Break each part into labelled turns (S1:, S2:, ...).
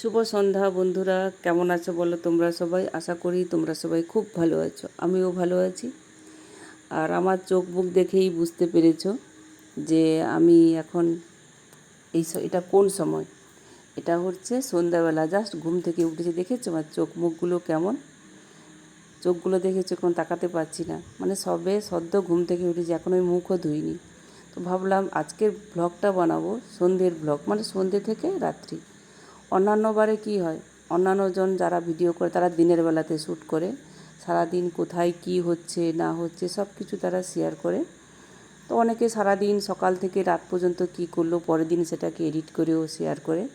S1: শুভ সন্ধ্যা বন্ধুরা, কেমন আছো বলো তোমরা সবাই? আশা করি তোমরা সবাই খুব ভালো আছো, আমিও ভালো আছি। আর আমার চোখ মুখ দেখেই বুঝতে পেরেছ যে আমি এখন এই এটা কোন সময়? এটা হচ্ছে সন্ধ্যাবেলা, জাস্ট ঘুম থেকে উঠেছে, দেখেছ আমার চোখ মুখগুলো কেমন? চোখগুলো দেখেছ এখন তাকাতে পারছি না মানে সবে সদ্য ঘুম থেকে উঠেছি, এখন আমি মুখও ধুইনি। তো ভাবলাম আজকের ব্লগটা বানাবো, সন্ধ্যের ব্লগ মানে সন্ধ্যে থেকে রাত্রি। অন্যান্য বারে কী হয়? অন্যান্য জন যারা ভিডিও করে তারা দিনের বেলাতে শ্যুট করে। সারাদিন কোথায় কি হচ্ছে না হচ্ছে সব কিছু তারা শেয়ার করে। তো অনেকে সারাদিন সকাল থেকে রাত পর্যন্ত কি করল পরের দিন সেটাকে এডিট করেও শেয়ার করে।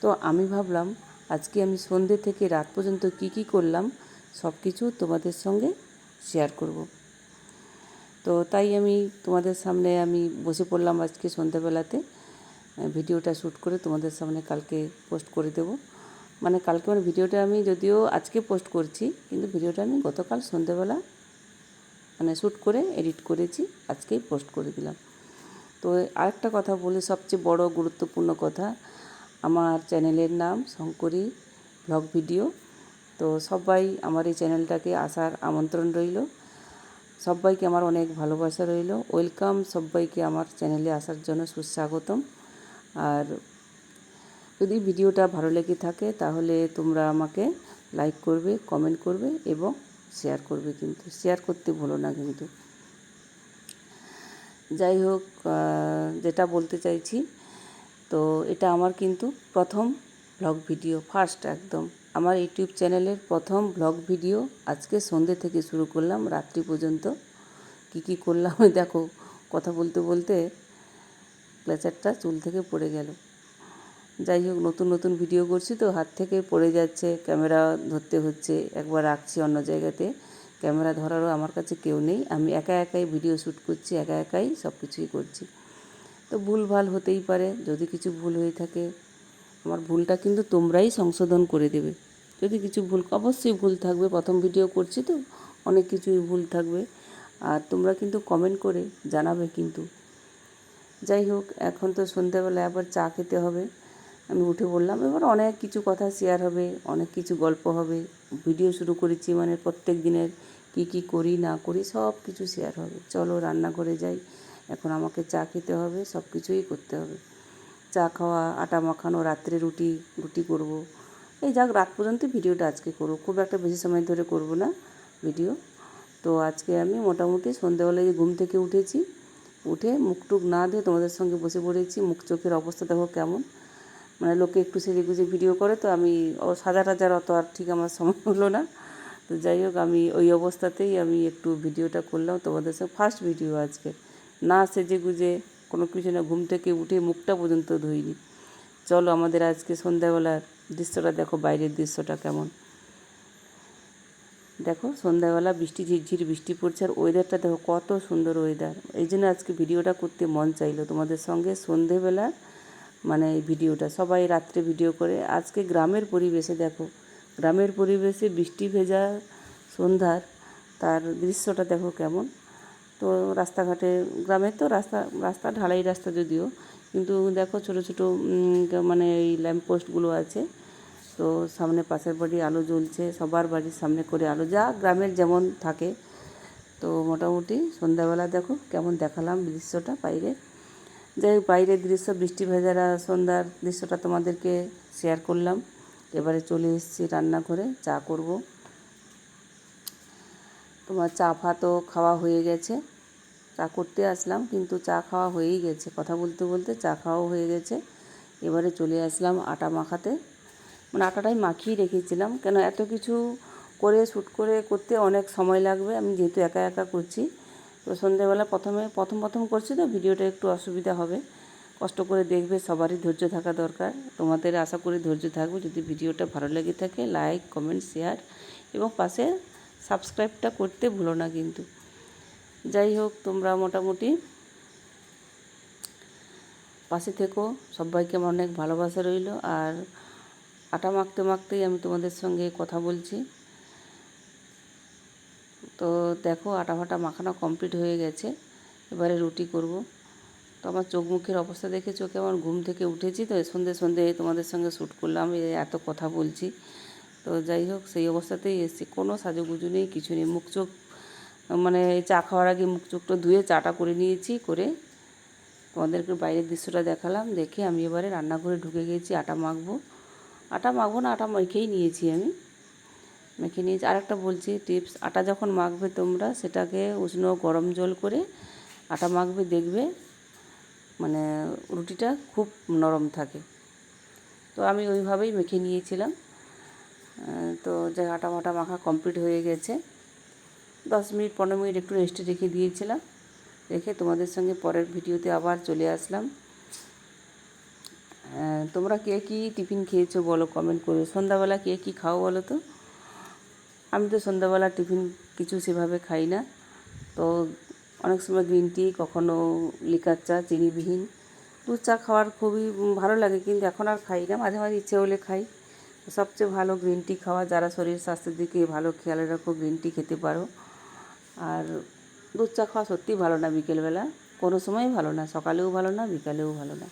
S1: তো আমি ভাবলাম আজকে আমি সন্ধ্যে থেকে রাত পর্যন্ত কি কি করলাম সব কিছু তোমাদের সঙ্গে শেয়ার করব। তো তাই আমি তোমাদের সামনে আমি বসে পড়লাম আজকে সন্ধ্যাবেলাতে আহ, ভিডিওটা শ্যুট করে তোমাদের সামনে কালকে পোস্ট করে দেবো। মানে কালকে মানে ভিডিওটা আমি যদিও আজকে পোস্ট করছি, কিন্তু ভিডিওটা আমি গতকাল সন্ধ্যেবেলা মানে শ্যুট করে এডিট করেছি, আজকেই পোস্ট করে দিলাম। তো আরেকটা কথা বলি, সবচেয়ে বড় গুরুত্বপূর্ণ কথা, আমার চ্যানেলের নাম শঙ্করী ব্লগ ভিডিও। তো সবাই আমার এই চ্যানেলটাকে আসার আমন্ত্রণ রইল। সবাইকে আমার অনেক ভালোবাসা রইল। ওয়েলকাম সবাইকে আমার চ্যানেলে আসার জন্য সুস্বাগতম। আর যদি ভিডিওটা ভালো লেগে থাকে, তাহলে তোমরা আমাকে লাইক করবে কমেন্ট করবে এবং শেয়ার করবে কিন্তু। শেয়ার করতে ভুলো না কিন্তু। যাই হোক যেটা বলতে চাইছি, তো এটা আমার কিন্তু প্রথম ব্লগ ভিডিও ফার্স্ট একদম। আমার ইউটিউব চ্যানেলের প্রথম ব্লগ ভিডিও আজকে সন্ধ্যে থেকে শুরু করলাম, রাত্রি পর্যন্ত। কি কি করলাম, দেখো, কথা বলতে বলতে ক্লেচারটা চুল থেকে পড়ে গেল। যাই হোক, নতুন নতুন ভিডিও করছি তো, হাত থেকে পড়ে যাচ্ছে ক্যামেরা ধরতে হচ্ছে, একবার রাখছি অন্য জায়গাতে। ক্যামেরা ধরারও আমার কাছে কেউ নেই, আমি একা একাই ভিডিও শ্যুট করছি, একা একাই সব কিছুই করছি। তো ভুল ভালো হতেই পারে, যদি কিছু ভুল হয়ে থাকে, আমার ভুলটা কিন্তু তোমরাই সংশোধন করে দেবে। যদি কিছু ভুল, অবশ্যই ভুল থাকবে, প্রথম ভিডিও করছি তো, অনেক কিছুই ভুল থাকবে। আর তোমরা কিন্তু কমেন্ট করে জানাবে কিন্তু যাই হোক, এখন তো সন্ধ্যাবেলা আবার চা খেতে হবে। আমি উঠে বললাম, এবার অনেক কিছু কথা শেয়ার হবে, অনেক কিছু গল্প হবে। ভিডিও শুরু করেছি মানে প্রত্যেক দিনের কি কি করি, না করি, সব কিছু শেয়ার হবে। চলো রান্নাঘরে যাই, এখন আমাকে চা খেতে হবে, সব কিছুই করতে হবে। চা খাওয়া, আটা মাখানো, রাত্রে রুটি রুটি করব। এই যাক, রাত পর্যন্ত ভিডিওটা আজকে করব। খুব একটা বেশি সময় ধরে করব না ভিডিও তো আজকে আমি মোটামুটি সন্ধ্যাবেলায় ঘুম থেকে উঠেছি। উঠে মুখ টুক না দিয়ে তোমাদের সঙ্গে বসে পড়েছি। মুখ চোখের অবস্থা দেখো কেমন। মানে লোকে একটু সেজে গুজে ভিডিও করে, তো আমি সাজা টাজার অত আর ঠিক আমার সময় হলো না। তো যাই হোক, আমি ওই অবস্থাতেই আমি একটু ভিডিওটা করলাম তোমাদের সঙ্গে। ফার্স্ট ভিডিও আজকে। না সেজে গুজে কোনো কিছু না, ঘুম থেকে উঠে মুখটা পর্যন্ত ধুইনি। চলো আমাদের আজকে সন্ধ্যাবেলার দৃশ্যটা দেখো, বাইরের দৃশ্যটা কেমন। দেখো, সন্ধ্যাবেলা বৃষ্টি, ঝিরঝির বৃষ্টি পড়ছে আর ওয়েদারটা দেখো কত সুন্দর ওয়েদার এই জন্য আজকে ভিডিওটা করতে মন চাইলো। তোমাদের সঙ্গে সন্ধেবেলা মানে এই ভিডিওটা, সবাই রাত্রে ভিডিও করে। আজকে গ্রামের পরিবেশে দেখো, গ্রামের পরিবেশে বৃষ্টি ভেজা সন্ধ্যার, তার দৃশ্যটা দেখো কেমন। তো রাস্তাঘাটে গ্রামের তো রাস্তা রাস্তা ঢালাই রাস্তা যদিও, কিন্তু দেখো ছোটো ছোটো মানে এই ল্যাম্পপোস্টগুলো আছে। তো সামনে পাশের বাড়ি আলো জ্বলছে, সবার বাড়ির সামনে করে আলো, যা গ্রামের যেমন থাকে। তো মোটামুটি সন্ধ্যাবেলা দেখো কেমন দেখালাম দৃশ্যটা বাইরে। যাই হোক, বাইরের দৃশ্য, বৃষ্টি ভেজারা সন্ধ্যার দৃশ্যটা তোমাদেরকে শেয়ার করলাম। এবারে চলে এসেছি রান্নাঘরে, চা করব। তোমার চা ফা তো খাওয়া হয়ে গেছে। চা করতে আসলাম, কিন্তু চা খাওয়া হয়েই গেছে। কথা বলতে বলতে চা খাওয়াও হয়ে গেছে। এবারে চলে আসলাম আটা মাখাতে। মানে আটাটাই মাখিয়ে রেখেছিলাম। কেন এত কিছু করে, শ্যুট করে, করতে অনেক সময় লাগবে। আমি যেহেতু একা একা করছি, তো সন্ধ্যেবেলা প্রথমে, প্রথম প্রথম করছি তো ভিডিওটা একটু অসুবিধা হবে। কষ্ট করে দেখবে, সবারই ধৈর্য থাকা দরকার। তোমাদের আশা করি ধৈর্য থাকবে। যদি ভিডিওটা ভালো লেগে থাকে লাইক কমেন্ট শেয়ার এবং পাশে সাবস্ক্রাইবটা করতে ভুলো না কিন্তু। যাই হোক, তোমরা মোটামুটি পাশে থেকো। সবাইকে আমার অনেক ভালোবাসা রইল। আর আটা মাখতে মাখতেই আমি তোমাদের সঙ্গে কথা বলছি। তো দেখো, আটা ফাটা মাখানো কমপ্লিট হয়ে গেছে। এবারে রুটি করব। তো আমার চোখ মুখের অবস্থা দেখে চোখে আমার ঘুম থেকে উঠেছি তো, সন্ধে সন্ধে তোমাদের সঙ্গে শ্যুট করলাম এত কথা বলছি। তো যাই হোক, সেই অবস্থাতেই এসেছি। কোনো সাজুগুজু নেই, কিছু নেই। মুখ চোখ মানে চা খাওয়ার আগে মুখ চোখটা ধুয়ে চাটা করে নিয়েছি, করে তোমাদেরকে বাইরের দৃশ্যটা দেখালাম। দেখে আমি এবারে রান্নাঘরে ঢুকে গিয়েছি আটা মাখবো। আটা মাখবো না, আটা মেখেই নিয়েছি আমি। মেখে নিয়েছি। আর একটা বলছি, টিপস, আটা যখন মাখবে তোমরা, সেটাকে উষ্ণ গরম জল করে আটা মাখবে, দেখবে মানে রুটিটা খুব নরম থাকে। তো আমি ওইভাবেই মেখে নিয়েছিলাম। তো যে আটা মাটা মাখা কমপ্লিট হয়ে গেছে। দশ মিনিট, পনেরো মিনিট একটু রেস্টে রেখে দিয়েছিলাম। রেখে তোমাদের সঙ্গে পরের ভিডিওতে আবার চলে আসলাম। তোমরা কে কী টিফিন খেয়েছো বলো কমেন্ট করে সন্ধ্যাবেলা কে কী খাও বলো তো? আমি তো সন্ধ্যাবেলা টিফিন কিছু সেভাবে খাই না। তো অনেক সময় গ্রিন টি, কখনো লিকার চা, চিনিবিহীন। দুধ চা খাওয়ার খুবই ভালো লাগে, কিন্তু এখন আর খাই না। মাঝে মাঝে ইচ্ছে হলে খাই। সবচেয়ে ভালো গ্রিন টি খাওয়া, যারা শরীর স্বাস্থ্যের দিকে ভালো খেয়াল রাখো, গ্রিন টি খেতে পারো। আর দুধ চা খাওয়া সত্যিই ভালো না বিকেলবেলা। কোনো সময় ভালো না, সকালেও ভালো না, বিকালেও ভালো না।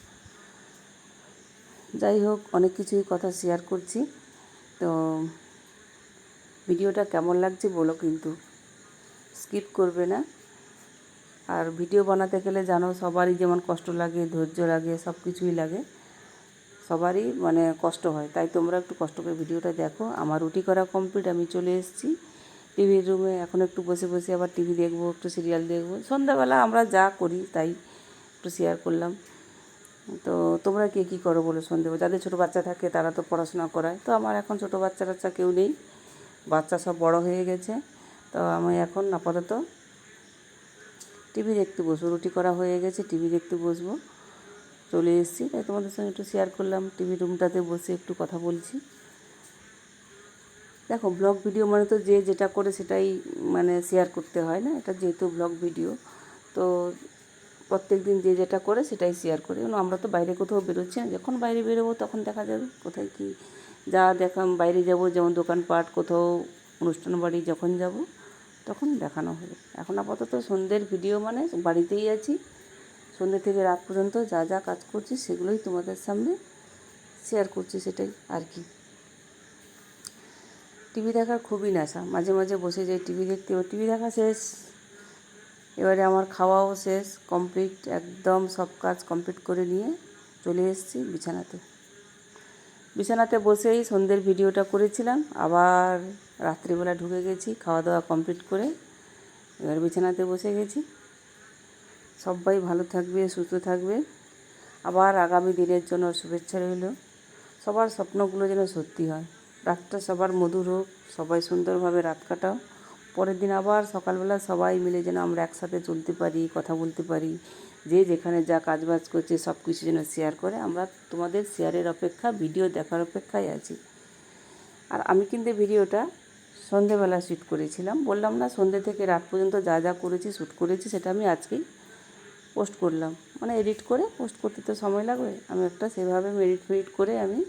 S1: যাই হোক, অনেক কিছুই কথা শেয়ার করছি। তো ভিডিওটা কেমন লাগছে বলো কিন্তু। স্কিপ করবে না। আর ভিডিও বানাতে গেলে জানো, সবারই যেমন কষ্ট লাগে, ধৈর্য লাগে, সব কিছুই লাগে। সবারই মানে কষ্ট হয়। তাই তোমরা একটু কষ্ট করে ভিডিওটা দেখো। আমার রুটি করা কমপ্লিট আমি চলে এসেছি। টিভির রুমে এখন একটু বসে বসে আবার টিভি দেখব, একটু সিরিয়াল দেখব। সন্ধ্যাবেলা আমরা যা করি তাই একটু শেয়ার করলাম। তো তোমরা কে কী করো বলে সন্দেহ? যাদের ছোটো বাচ্চা থাকে তারা তো পড়াশোনা করায়। তো আমার এখন ছোটো বাচ্চা টাচ্চা কেউ নেই। বাচ্চা সব বড় হয়ে গেছে। তো আমি এখন আপাতত টিভি দেখতে বসবো। রুটি করা হয়ে গেছে, টিভি দেখতে বসবো। চলে এসেছি। তাই তোমাদের সঙ্গে একটু শেয়ার করলাম। টিভি রুমটাতে বসে একটু কথা বলছি। দেখো ব্লগ ভিডিও মানে তো যে যেটা করে সেটাই মানে শেয়ার করতে হয় না? এটা যেহেতু ব্লগ ভিডিও তো প্রত্যেক দিন যে যেটা করে সেটাই শেয়ার করি। আমরা তো বাইরে কোথাও বেরোচ্ছি না। যখন বাইরে বেরোবো তখন দেখা যাবে কোথায় কি। যা দেখাম বাইরে যাব, যেমন দোকানপাট কোথাও, অনুষ্ঠান বাড়ি যখন যাব তখন দেখানো হবে। এখন আপাতত সন্ধ্যের ভিডিও মানে বাড়িতেই আছি। সন্ধ্যে থেকে রাত পর্যন্ত যা যা কাজ করছি সেগুলোই তোমাদের সামনে শেয়ার করছি সেটাই আর কি। টিভি দেখার খুবই নেশা। মাঝে মাঝে বসে যাই টিভি দেখতে। টিভি দেখা শেষ। এবারে আমার খাওয়াও শেষ কমপ্লিট একদম সব কাজ কমপ্লিট করে নিয়ে চলে এসেছি বিছানাতে। বিছানাতে বসেই সন্ধ্যের ভিডিওটা করেছিলাম, আবার রাত্রিবেলা ঢুকে গেছি খাওয়া দাওয়া কমপ্লিট করে এবার বিছানাতে বসে গেছি। সবাই ভালো থাকবে, সুস্থ থাকবে। আবার আগামী দিনের জন্য শুভেচ্ছা রইল। সবার স্বপ্নগুলো যেন সত্যি হয়। রাতটা সবার মধুর হোক, সবাই সুন্দরভাবে রাত কাটাও। পরের দিন আবার সকালবেলা সবাই মিলে যেন আমরা একসাথে চলতে পারি, কথা বলতে পারি। যে যেখানে যা কাজবাজ করছে সব কিছু যেন শেয়ার করে। আমরা তোমাদের শেয়ারের অপেক্ষা ভিডিও দেখার অপেক্ষায় আছি। আর আমি কিন্তু ভিডিওটা সন্ধেবেলা শ্যুট করেছিলাম। বললাম, না, সন্ধে থেকে রাত পর্যন্ত যা যা করেছি শ্যুট করেছি, সেটা আমি আজকেই পোস্ট করলাম। মানে এডিট করে পোস্ট করতে তো সময় লাগবে। আমি একটা সেভাবে এডিট ফেডিট করে আমি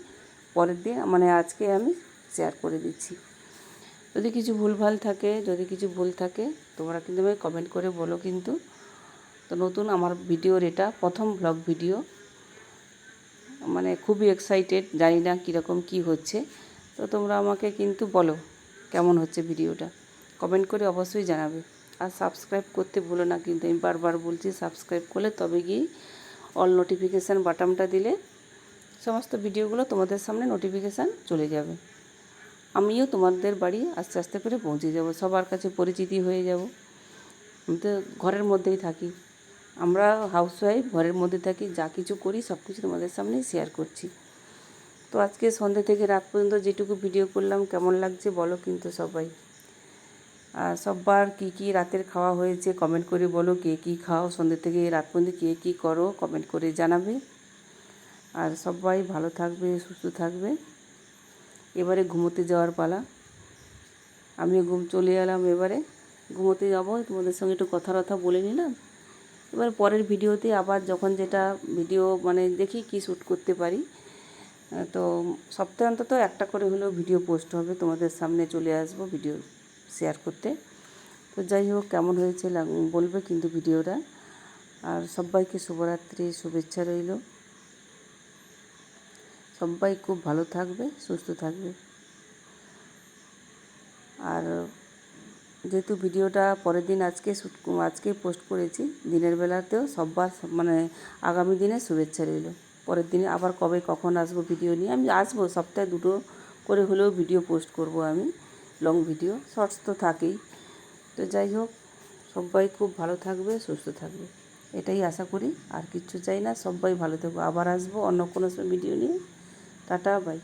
S1: পরের দিন মানে আজকে আমি শেয়ার করে দিচ্ছি। যদি কিছু ভুলভাল থাকে, যদি কিছু ভুল থাকে, তোমরা কিন্তু আমাকে কমেন্ট করে বলো কিন্তু। তো নতুন আমার ভিডিওর এটা প্রথম ব্লগ ভিডিও মানে খুবই এক্সাইটেড জানি না কীরকম কী হচ্ছে। তো তোমরা আমাকে কিন্তু বলো কেমন হচ্ছে ভিডিওটা কমেন্ট করে অবশ্যই জানাবে। আর সাবস্ক্রাইব করতে ভুলো না কিন্তু, আমি বারবার বলছি সাবস্ক্রাইব করলে তবে গিয়ে অল নোটিফিকেশান বাটনটা দিলে সমস্ত ভিডিওগুলো তোমাদের সামনে নোটিফিকেশান চলে যাবে। আমিও তোমাদের বাড়ি আস্তে আস্তে করে পৌঁছে যাব, সবার কাছে পরিচিতি হয়ে যাব। আমি তো ঘরের মধ্যেই থাকি। আমরা হাউসওয়াইফ ঘরের মধ্যে থাকি, যা কিছু করি, সব কিছু তোমাদের সামনেই শেয়ার করছি। তো আজকে সন্ধ্যে থেকে রাত পর্যন্ত যেটুকু ভিডিও করলাম, কেমন লাগছে বলো কিন্তু সবাই। আর সববার কী কী রাতের খাওয়া হয়েছে কমেন্ট করে বলো, কে কী খাও সন্ধ্যে থেকে রাত পর্যন্ত কে কী করো কমেন্ট করে জানাবে। আর সবাই ভালো থাকবে, সুস্থ থাকবে। এবারে ঘুমোতে যাওয়ার পালা। আমি ঘুম চলে এলাম এবারে। ঘুমোতে যাব, তোমাদের সঙ্গে একটু কথা টথা বলে নিলাম। এবার পরের ভিডিওতে আবার যখন যেটা ভিডিও মানে দেখি কি শ্যুট করতে পারি। তো সপ্তাহে অন্তত একটা করে হলেও ভিডিও পোস্ট হবে, তোমাদের সামনে চলে আসব ভিডিও শেয়ার করতে। তো যাই হোক, কেমন হয়েছে বলবে কিন্তু ভিডিওটা। আর সবাইকে শুভরাত্রি, শুভেচ্ছা রইল। সবাই খুব ভালো থাকবে, সুস্থ থাকবে। আর যেহেতু ভিডিওটা পরের দিন আজকে শ্যুট আজকে পোস্ট করেছি, দিনের বেলাতেও সব্বার মানে আগামী দিনে শুভেচ্ছা রইল। পরের দিনে আবার কবে কখন আসব ভিডিও নিয়ে, আমি আসব, সপ্তাহে দুটো করে হলেও ভিডিও পোস্ট করব আমি, লং ভিডিও, শর্টস তো থাকেই। তো যাই হোক, সবাই খুব ভালো থাকবে, সুস্থ থাকবে, এটাই আশা করি। আর কিচ্ছু চাই না, সবাই ভালো থাকব। আবার আসব অন্য কোনো ভিডিও নিয়ে। Ta-ta bye.